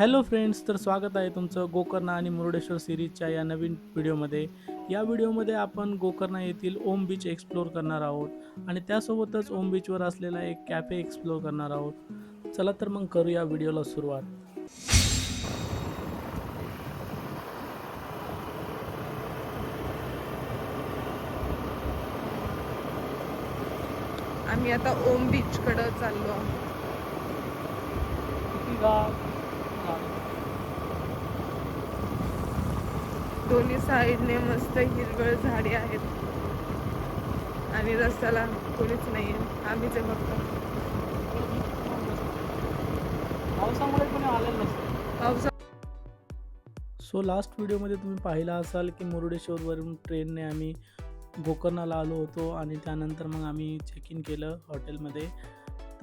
Hello friends तर स्वागत आहे तुमचं गोकर्णा आणि मुरुडेश्वर सिरीजच्या या नवीन व्हिडिओमध्ये. या व्हिडिओमध्ये आपण गोकर्णा येथील ओम बीच एक्सप्लोर करणार आहोत आणि त्यासोबतच ओम बीचवर असलेला एक कॅफे एक्सप्लोर करणार आहोत. चला तर मग करूया व्हिडिओला सुरुवात. आम्ही आता ओम बीच कडे चाललो आहोत. दोन्ही साईडने मस्त हिरवळ झाडे आहेत. आणि रस्त्याला कोणीच नाहीये. आम्हीच आहे फक्त पावसामुळे कोणी आलेलं नसतं. पावसा सो लास्ट व्हिडिओमध्ये तुम्ही पाहिला असाल की मुरुडेश्वरवरून ट्रेनने आम्ही गोकर्णाला आलो होतो आणि त्यानंतर मग आम्ही चेक इन केलं हॉटेलमध्ये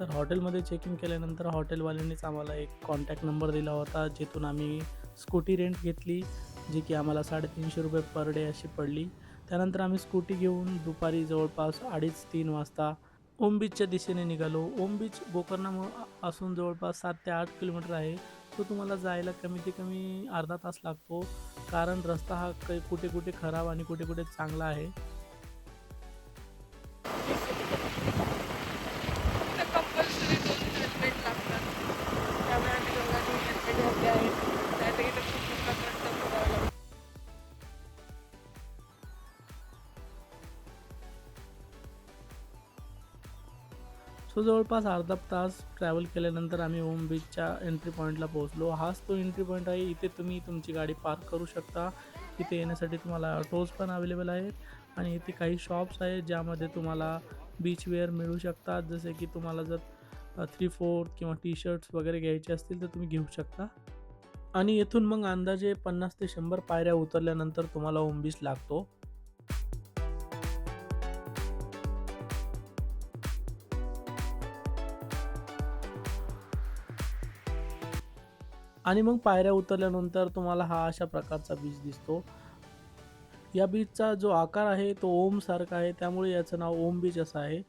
तर हॉटेलमध्ये चेक इन केल्यानंतर हॉटेलवाल्यांनीच आम्हाला एक कॉन्टॅक्ट नंबर दिला होता जिथून आम्ही स्कूटी रेंट घेतली. जी की आम्हाला साडेतीनशे रुपये पर डे अशी पडली. त्यानंतर आम्ही स्कूटी घेऊन दुपारी जवळपास अडीच तीन वाजता ओम बीचच्या दिशेने निघालो. ओम बीच गोकर्णा असून जवळपास सात ते आठ किलोमीटर आहे. तो तुम्हाला जायला कमी ते कमी अर्धा तास लागतो. कारण रस्ता हा काही कुठे कुठे खराब आणि कुठे कुठे चांगला आहे. सो जवळपास अर्धा तास ट्रॅव्हल केल्यानंतर आम्ही ओम बीचच्या एंट्री पॉईंटला पोहोचलो. हाच तो एंट्री पॉईंट आहे. इथे तुम्ही तुमची गाडी पार्क करू शकता. इथे येण्यासाठी तुम्हाला ऑटोज पण अवेलेबल आहेत आणि इथे काही शॉप्स आहेत ज्यामध्ये तुम्हाला बीचवेअर मिळू शकतात. जसे की तुम्हाला जर थ्री फोर्थ किंवा टी शर्ट्स वगैरे घ्यायचे असतील तर तुम्ही घेऊ शकता. आणि येथून मग अंदाजे पन्नास ते शंभर पायऱ्या उतरल्यानंतर तुम्हाला ओम बीच लागतो. आणि मग पायऱ्या उतरल्यानंतर तुम्हाला हा अशा प्रकारचा बीच दिसतो. या बीचचा जो आकार आहे तो ओमसारखा आहे. त्यामुळे याचं नाव ओम बीच असं आहे.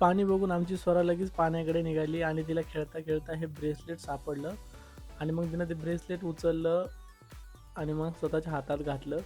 पाणी बघून आमची स्वरा लगेच पाण्याकडे निघाली आणि तिला खेळता खेळता हे ब्रेसलेट सापडलं. आणि मग तिनं ते ब्रेसलेट उचललं आणि मग स्वतःच्या हातात घातलं.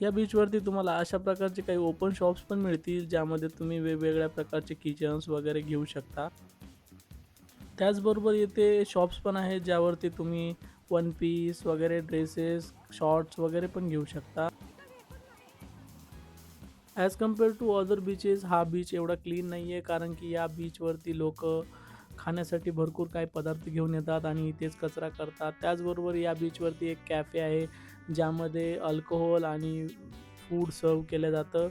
या बीचवरती तुम्हाला अशा प्रकारचे काही ओपन शॉप्स पण मिळतील ज्यामध्ये तुम्ही वेगवेगळ्या प्रकारचे किचन्स वगैरे घेऊ शकता. त्याचबरोबर येथे शॉप्स पण आहेत ज्यावरती तुम्ही वन पीस वगैरे ड्रेसेस शॉर्ट्स वगैरे पण घेऊ शकता. As compare to other beaches हा बीच एवढा क्लीन नाही आहे कारण की या बीचवरती लोक खाण्यासाठी भरपूर काही पदार्थ घेऊन येतात आणि इथेच कचरा करतात. त्याचबरोबर या बीचवरती एक कॅफे आहे ज्यामध्ये अल्कोहोल आणि फूड सर्व केलं जातं.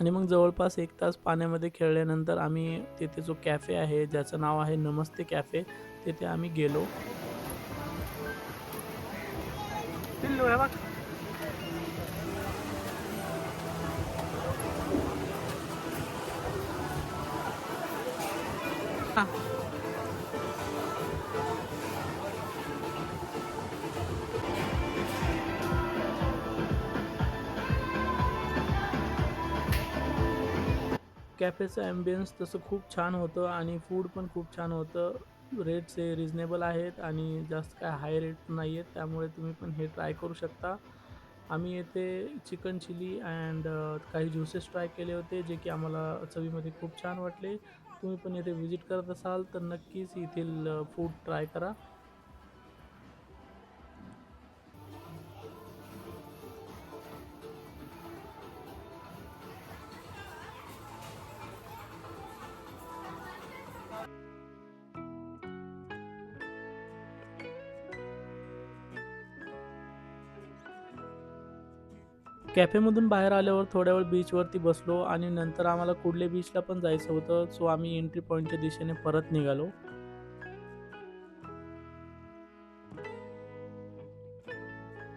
आणि मग जवळपास एक तास पाण्यामध्ये खेळल्यानंतर आम्ही तिथे जो कॅफे आहे ज्याचं नाव आहे नमस्ते कॅफे तिथे आम्ही गेलो. हां कॅफेचं ॲम्बियन्स तसं खूप छान होतं आणि फूड पण खूप छान होतं. रेट्स हे रिजनेबल आहेत आणि जास्त काय हाय रेट नाही आहेत त्यामुळे तुम्ही पण हे ट्राय करू शकता. आम्ही येथे चिकन चिली अँड काही ज्युसेस ट्राय केले होते जे की आम्हाला चवीमध्ये खूप छान वाटले. तुम्ही पण येथे व्हिजिट करत असाल तर नक्कीच येथील फूड ट्राय करा. कॅफेमधून बाहेर आल्यावर थोड्या वेळ बीचवरती बसलो आणि नंतर आम्हाला कुडले बीचला पण जायचं होतं. सो आम्ही एंट्री पॉईंटच्या दिशेने परत निघालो.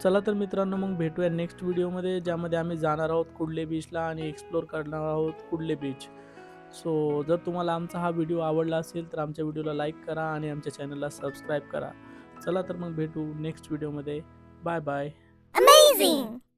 चला तर मित्रांनो मग भेटूया नेक्स्ट व्हिडिओमध्ये ज्यामध्ये आम्ही जाणार आहोत कुडले बीचला आणि एक्सप्लोर करणार आहोत कुडले बीच सो जर तुम्हाला आमचा हा व्हिडिओ आवडला असेल तर आमच्या व्हिडिओला लाईक करा आणि आमच्या चॅनलला सबस्क्राईब करा. चला तर मग भेटू नेक्स्ट व्हिडिओमध्ये बाय बाय Amazing!